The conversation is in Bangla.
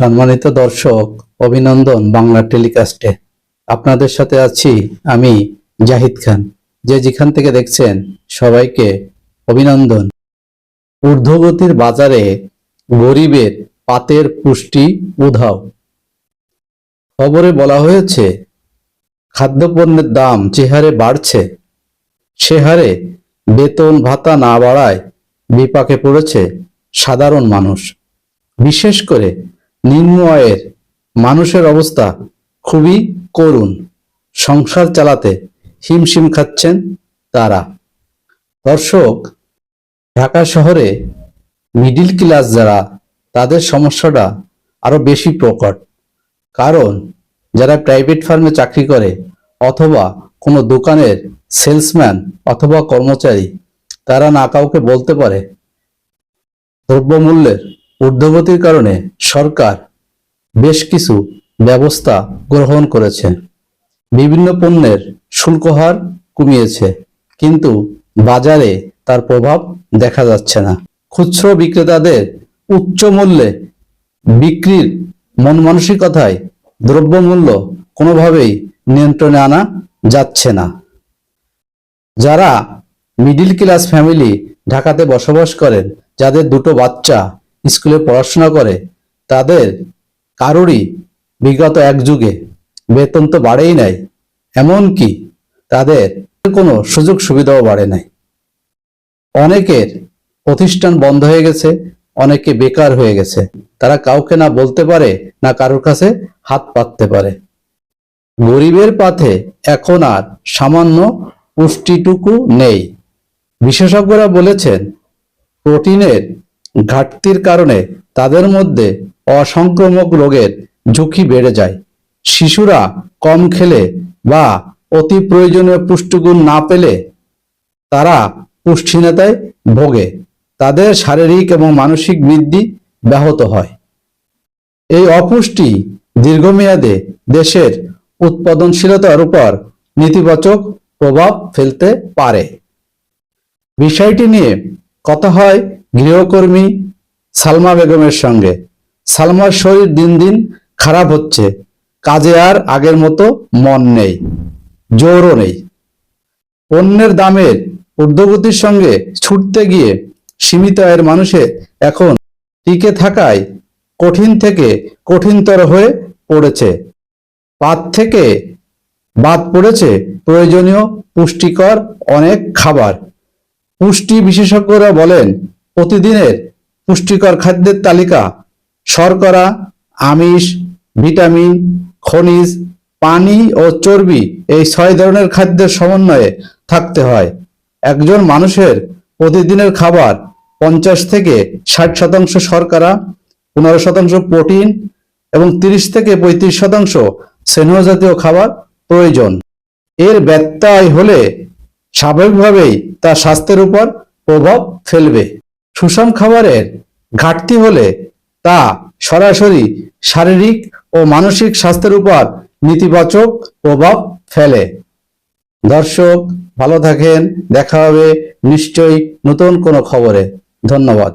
সম্মানিত দর্শক, অভিনন্দন বাংলা টেলিকাস্টে। আপনাদের সাথে আছি আমি জাহিদ খান। যে যেখান থেকে দেখছেন, সবাইকে অভিনন্দন। ঊর্ধ্বগতির বাজারে গরিবের পাতের পুষ্টি উধাও। খবরে বলা হয়েছে, খাদ্যপণ্যের দাম যে হারে বাড়ছে। সে হারে বেতন ভাতা না বাড়ায় বিপাকে পড়েছে সাধারণ মানুষ। বিশেষ করে নিম্ন আয়ের মানুষের অবস্থা খুবই করুণ। সংসার চালাতে হিমশিম খাচ্ছেন তারা। দর্শক, ঢাকা শহরে মিডিল ক্লাস যারা, তাদের সমস্যাটা আরও বেশি প্রকট। কারণ, যারা প্রাইভেট ফার্মে চাকরি করে অথবা কোনো দোকানের সেলসম্যান অথবা কর্মচারী, তারা না কাউকে বলতে পারে দ্রব্যমূল্যের ঊর্ধ্বগতির কারণে সরকার বেশ কিছু ব্যবস্থা গ্রহণ করেছে। বিভিন্ন পণ্যের শুল্ক হার কমিয়েছে, কিন্তু বাজারে তার প্রভাব দেখা যাচ্ছে না। খুচরো বিক্রেতাদের উচ্চ মূল্যে বিক্রির মন মানসিকতায় দ্রব্যমূল্য কোনোভাবেই নিয়ন্ত্রণে আনা যাচ্ছে না। যারা মিডিল ক্লাস ফ্যামিলি ঢাকাতে বসবাস করেন, যাদের দুটো বাচ্চা স্কুলে পড়াশোনা করে, তাদের কারোরই বিগত এক যুগে বেতন তো বাড়েই নাই, এমনকি তাদের কোনো সুযোগ সুবিধাও বাড়ে নাই। অনেকের প্রতিষ্ঠান বন্ধ হয়ে গেছে, অনেকে বেকার হয়ে গেছে। তারা কাউকে না বলতে পারে, না কারোর কাছে হাত পাততে পারে। গরিবের পাথে এখন আর সামান্য পুষ্টিটুকু নেই। বিশেষজ্ঞরা বলেছেন, প্রোটিনের ঘাটতির কারণে তাদের মধ্যে অসংক্রামক রোগের ঝুঁকি বেড়ে যায়। শিশুরা কম খেলে বা অতি প্রয়োজনীয় পুষ্টিগুণ না পেলে তারা পুষ্টিহীনতায় ভোগে। তাদের শারীরিক এবং মানসিক বৃদ্ধি ব্যাহত হয়। এই অপুষ্টি দীর্ঘমেয়াদে দেশের উৎপাদনশীলতার উপর নেতিবাচক প্রভাব ফেলতে পারে। বিষয়টি নিয়ে কথা হয় গৃহকর্মী সালমা বেগমের সঙ্গে। সালমার শরীর দিন দিন খারাপ হচ্ছে। কাজে আর আগের মতো মন নেই, জোরও নেই। পণ্যের দামের ঊর্ধ্বগতির সঙ্গে ছুটতে গিয়ে সীমিত আয়ের মানুষের এখন টিকে থাকায় কঠিন থেকে কঠিনতর হয়ে পড়েছে। পাত থেকে বাদ পড়েছে প্রয়োজনীয় পুষ্টিকর অনেক খাবার। পুষ্টি বিশেষজ্ঞরা বলেন প্রতিদিনের পুষ্টিকর খাদ্যের তালিকা, শর্করা, আমিষ, ভিটামিন, খনিজ, পানি ও চর্বি এই ছয় ধরনের খাদ্যের সমন্বয়ে থাকতে হয়। একজন মানুষের প্রতিদিনের খাবার পঞ্চাশ থেকে ষাট শতাংশ শর্করা, পনেরো শতাংশ প্রোটিন এবং তিরিশ থেকে পঁয়ত্রিশ শতাংশ স্নেহ জাতীয় খাবার প্রয়োজন। এর ব্যত্যয় হলে স্বাভাবিকভাবেই তা স্বাস্থ্যের উপর প্রভাব ফেলবে। সুষম খাবারের ঘাটতি হলে তা সরাসরি শারীরিক ও মানসিক স্বাস্থ্যের উপর নেতিবাচক প্রভাব ফেলে। দর্শক, ভালো থাকেন। দেখা হবে নিশ্চয়ই নতুন কোনো খবরে। ধন্যবাদ।